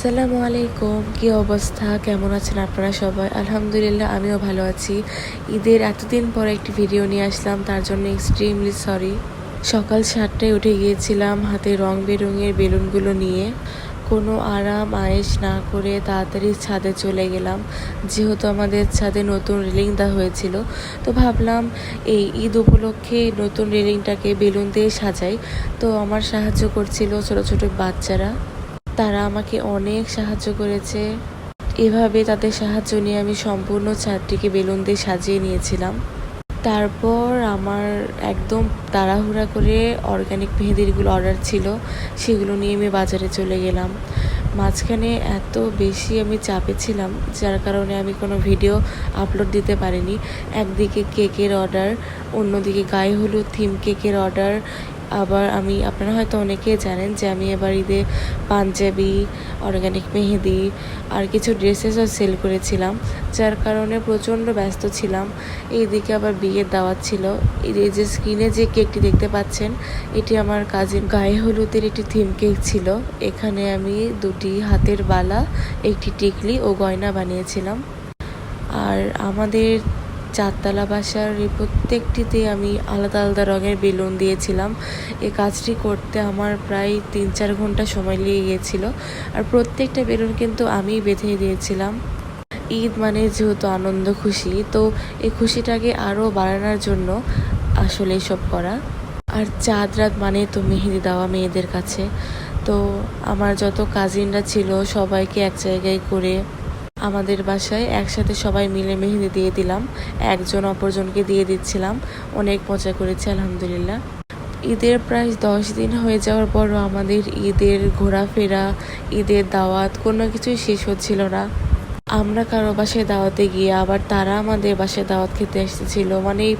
আসসালামু আলাইকুম, কি অবস্থা? কেমন আছেন আপনারা সবাই? আলহামদুলিল্লাহ, আমিও ভালো আছি। ঈদের এতদিন পর একটি ভিডিও নিয়ে আসলাম, তার জন্য এক্সট্রিমলি সরি সকাল সাতটায় উঠে গিয়েছিলাম হাতে রং বেরঙের বেলুনগুলো নিয়ে। কোনো আরাম, আয়েশ না করে তাড়াতাড়ি ছাদে চলে গেলাম। যেহেতু আমাদের ছাদে নতুন রেলিং দেওয়া হয়েছিল, তো ভাবলাম এই ঈদ উপলক্ষে নতুন রেলিংটাকে বেলুন দিয়ে সাজাই। তো আমার সাহায্য করছিল ছোট ছোট বাচ্চারা। তারা আমাকে অনেক সাহায্য করেছে। এভাবে তাদের সাহায্য নিয়ে আমি সম্পূর্ণ ছাদটিকে বেলুন দিয়ে সাজিয়ে নিয়েছিলাম। তারপর আমার একদম তাড়াহুড়া করে অর্গানিক মেহেদিরগুলো অর্ডার ছিল, সেগুলো নিয়ে আমি বাজারে চলে গেলাম। মাঝখানে এত বেশি আমি চাপে ছিলাম, যার কারণে আমি কোনো ভিডিও আপলোড দিতে পারিনি। একদিকে কেকের অর্ডার অন্যদিকে গায়ে হলুদ থিম কেকের অর্ডার আবার আমি, আপনারা হয়তো অনেকেই জানেন যে আমি এবার ঈদে পাঞ্জাবি অর্গানিক মেহেদি আর কিছু ড্রেসেসও সেল করেছিলাম, যার কারণে প্রচণ্ড ব্যস্ত ছিলাম। এইদিকে আবার বিয়ের দাওয়াত ছিল। এই যে স্ক্রিনে যে কেকটি দেখতে পাচ্ছেন, এটি আমার কাজিন গায়ে হলুদের একটি থিম কেক ছিল। এখানে আমি দুটি হাতের বালা, একটি টিকলি ও গয়না বানিয়েছিলাম। আর আমাদের চারতলা বাসার প্রত্যেকটিতে আমি আলাদা আলাদা রঙের বেলুন দিয়েছিলাম। এই কাজটি করতে আমার প্রায় তিন চার ঘণ্টা সময় লেগে গিয়েছিল আর প্রত্যেকটা বেলুন কিন্তু আমি বেঁধে দিয়েছিলাম। ঈদ মানে যেহেতু আনন্দ, খুশি, তো এই খুশিটাকে আরও বাড়ানোর জন্য আসলে এসব করা। আর চাঁদ রাত মানে তো মেহেদি দেওয়া মেয়েদের কাছে। তো আমার যত কাজিনরা ছিল সবাইকে এক জায়গায় করে আমাদের বাসায় একসাথে সবাই মিলে মেহেদি দিয়ে দিলাম, একজন অপরজনকে দিয়ে দিচ্ছিলাম, অনেক মজা করেছে, আলহামদুলিল্লাহ। ঈদের প্রায় দশ দিন হয়ে যাওয়ার পরও আমাদের ঈদের ঘোরাফেরা, ঈদের দাওয়াত কোনো কিছুই শেষ হচ্ছিল না। আমরা কারও বাসায় দাওয়াতে গিয়ে আবার তারা আমাদের বাসায় দাওয়াত খেতে এসেছিল। মানে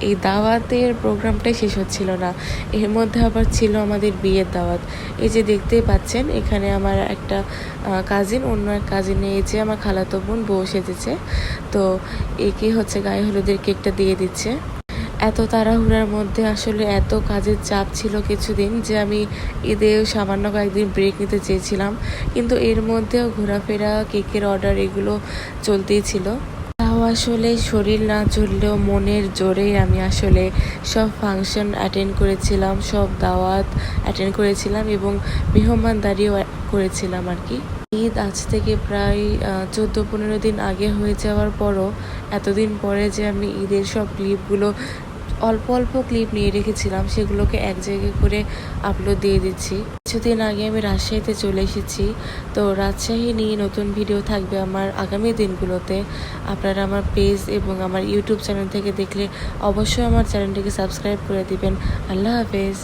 এই- দাওয়াতের প্রোগ্রামটাই শেষ হচ্ছিল না। এর মধ্যে আবার ছিল আমাদের বিয়ের দাওয়াত। এই যে দেখতেই পাচ্ছেন, এখানে আমার একটা কাজিন অন্য এক কাজিনে এই যে আমার খালাতো বোন বউ সেজেছে। তো একে হচ্ছে গায়ে হলুদের কেকটা দিয়ে দিচ্ছে। এত তাড়াহুড়ার মধ্যে আসলে এত কাজের চাপ ছিল কিছুদিন যে আমি ঈদেও সামান্য কয়েকদিন ব্রেক নিতে চেয়েছিলাম। কিন্তু এর মধ্যেও ঘোরাফেরা, কেকের অর্ডার এগুলো চলতেই ছিল। তাও আসলে শরীর না চললেও মনের জোরেই আমি আসলে সব ফাংশন অ্যাটেন্ড করেছিলাম, সব দাওয়াত অ্যাটেন্ড করেছিলাম এবং মেহমানদারিও করেছিলাম আর কি। ঈদ আজ থেকে প্রায় চোদ্দ পনেরো দিন আগে হয়ে যাওয়ার পরও এতদিন পরে যে আমি ঈদের সব ক্লিপগুলো অল্প অল্প ক্লিপ নিয়ে রেখেছিলাম, সেগুলোকে এক জায়গায় করে আপলোড দিয়ে দিচ্ছি। কিছুদিন আগে আমি রাজশাহীতে চলে এসেছি, তো রাজশাহী নিয়ে নতুন ভিডিও থাকবে আমার আগামী দিনগুলোতে। আপনারা আমার পেজ এবং আমার ইউটিউব চ্যানেল থেকে দেখলে অবশ্যই আমার চ্যানেলটিকে সাবস্ক্রাইব করে দিবেন। আল্লাহ হাফেজ।